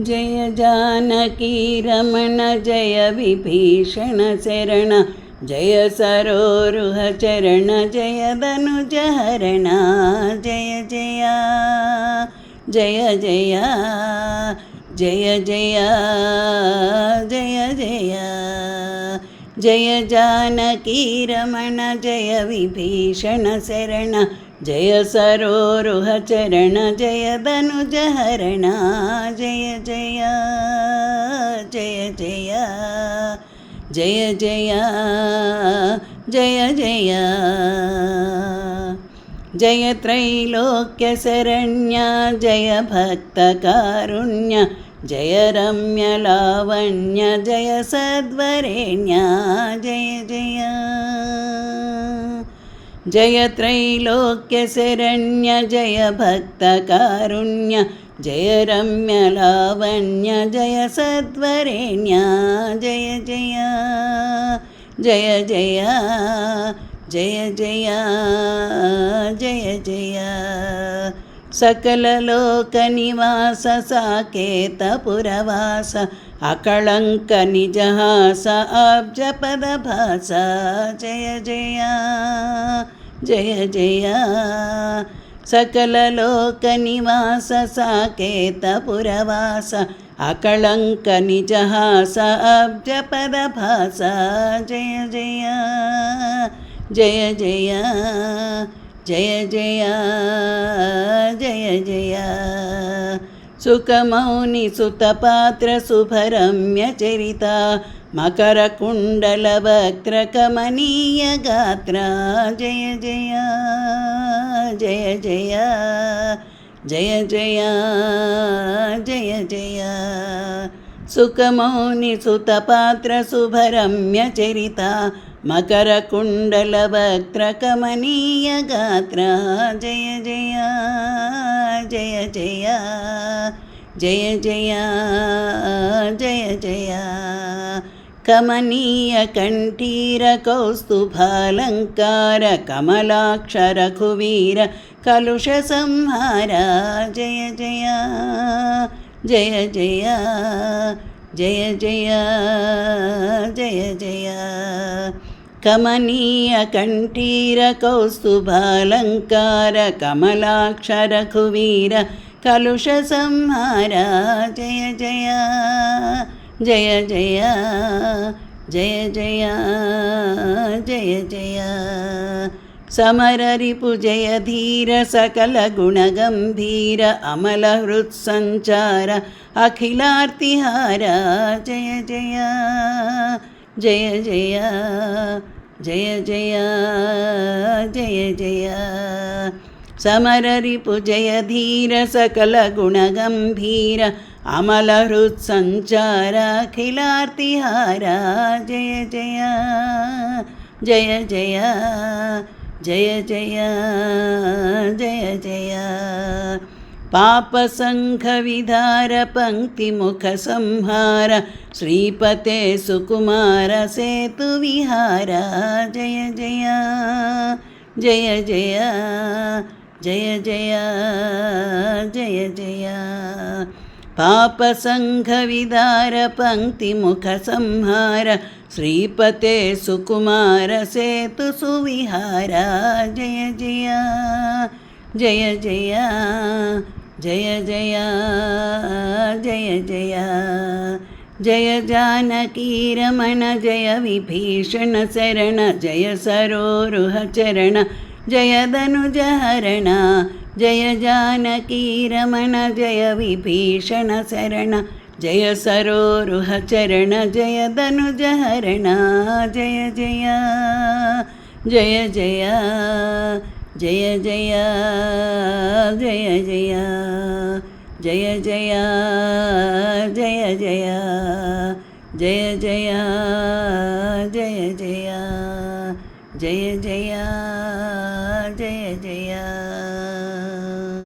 जय जानकी रमण, जय विभीषण शरण, जय सरोरुह चरण, जय धनुज हरण, जय जया जय जया जय जया जय जया, जय जानकी रमण, जय विभीषण शरण జయ సరోరుహ చరణ జయ ధనుజ హరణ జయ జయ జయ జయ జయ జయ జయ జయ. జయ త్రైలోక్య శరణ్య జయ భక్త కారుణ్య జయ రమ్య जय त्रैलोक्यशरण्य जय भक्तकारुण्य जय रम्यलावण्य जय सद्वरेण्य जय जय जय जय जय जय जय जय। सकललोकनिवास साकेतपुरवास अकळङ्क निजहास भाषा। जय, जया जय, जया। सकललोकनिवास साकेतपुरवास अकळङ्क निजहास भाषा। जय जया जय जया जय जया जय, जया। సుఖమౌని సుతపాత్ర శుభరమ్య చరిత మకర కుండల వక్త్ర కమనీయ గాత్ర. జయ జయ జయ జయ జయ జయ జయ జయ. సుఖమౌని సుతపాత్ర శుభరమ్య చరిత మకర కుండల వక్త్ర కమనీయ గాత్ర. జయ జయ జయ జయ. జయ జయ జయ జయ. కమనీయ కంఠీర కౌస్తుభాలంకార కమలాక్ష రఘువీర కలుష సంహార. జయ జయ జయ జయ జయ జయ జయ జయ. కమనీయ కంఠీర కౌస్తుభాలంకార కమలాక్ష రఘువీర కలుష సంహార జయ జయ జయ జయ జయ జయ జయ జయ. సమరరిపు జయ ధీర సకల గుణగంభీర అమల హృత్సంచార అఖిలార్తిహార జయ జయ జయ జయ జయ జయ జయ జయ. समररिपुजयधीर सकलगुणगम्भीर अमलहृत्सञ्चार अखिलार्तिहार जय जय जय जय जय जय जय जय। पापसङ्घविधार पङ्क्तिमुखसंहार श्रीपते सुकुमार सेतुविहार। जय जय जय जय। जय जय जय जय पापसङ्घविदार पङ्क्तिमुखसंहार श्रीपते सुकुमार सेतुसुविहार जय जय जय जय जय जय जय जय जय जानकी रमण जय विभीषण शरण जय सरोरुह चरण जयदनुजहरण जय जानकीरमण जय विभीषणशरण जय सरोरुहचरण जय धनुजहरण, जय जय जय जय जय जय जय जय जय जय जय जय जय जय जय जय जय जय